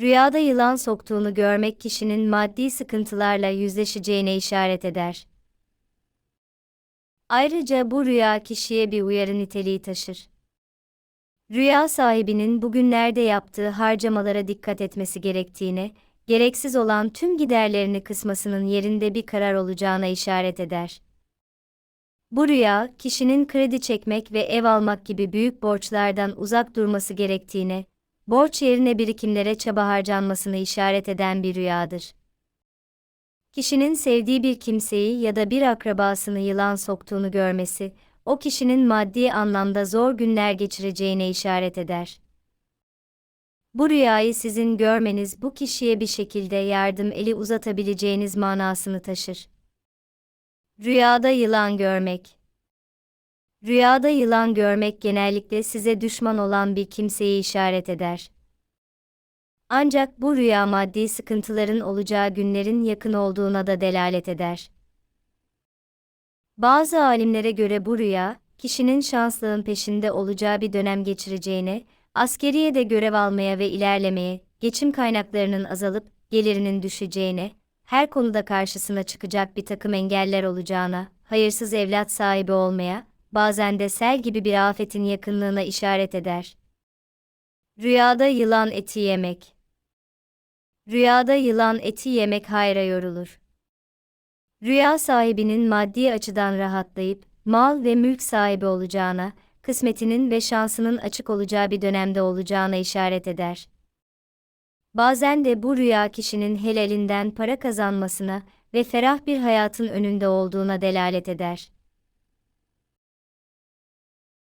Rüyada yılan soktuğunu görmek kişinin maddi sıkıntılarla yüzleşeceğine işaret eder. Ayrıca bu rüya kişiye bir uyarı niteliği taşır. Rüya sahibinin bugünlerde yaptığı harcamalara dikkat etmesi gerektiğine, gereksiz olan tüm giderlerini kısmasının yerinde bir karar olacağına işaret eder. Bu rüya, kişinin kredi çekmek ve ev almak gibi büyük borçlardan uzak durması gerektiğine, borç yerine birikimlere çaba harcanmasını işaret eden bir rüyadır. Kişinin sevdiği bir kimseyi ya da bir akrabasını yılan soktuğunu görmesi, o kişinin maddi anlamda zor günler geçireceğine işaret eder. Bu rüyayı sizin görmeniz bu kişiye bir şekilde yardım eli uzatabileceğiniz manasını taşır. Rüyada yılan görmek Rüyada yılan görmek genellikle size düşman olan bir kimseyi işaret eder. Ancak bu rüya maddi sıkıntıların olacağı günlerin yakın olduğuna da delalet eder. Bazı alimlere göre bu rüya, kişinin şanslığın peşinde olacağı bir dönem geçireceğine, askeriye de görev almaya ve ilerlemeye, geçim kaynaklarının azalıp gelirinin düşeceğine, her konuda karşısına çıkacak bir takım engeller olacağına, hayırsız evlat sahibi olmaya, bazen de sel gibi bir afetin yakınlığına işaret eder. Rüyada yılan eti yemek Rüyada yılan eti yemek hayra yorulur. Rüya sahibinin maddi açıdan rahatlayıp, mal ve mülk sahibi olacağına, kısmetinin ve şansının açık olacağı bir dönemde olacağına işaret eder. Bazen de bu rüya kişinin helalinden para kazanmasına ve ferah bir hayatın önünde olduğuna delalet eder.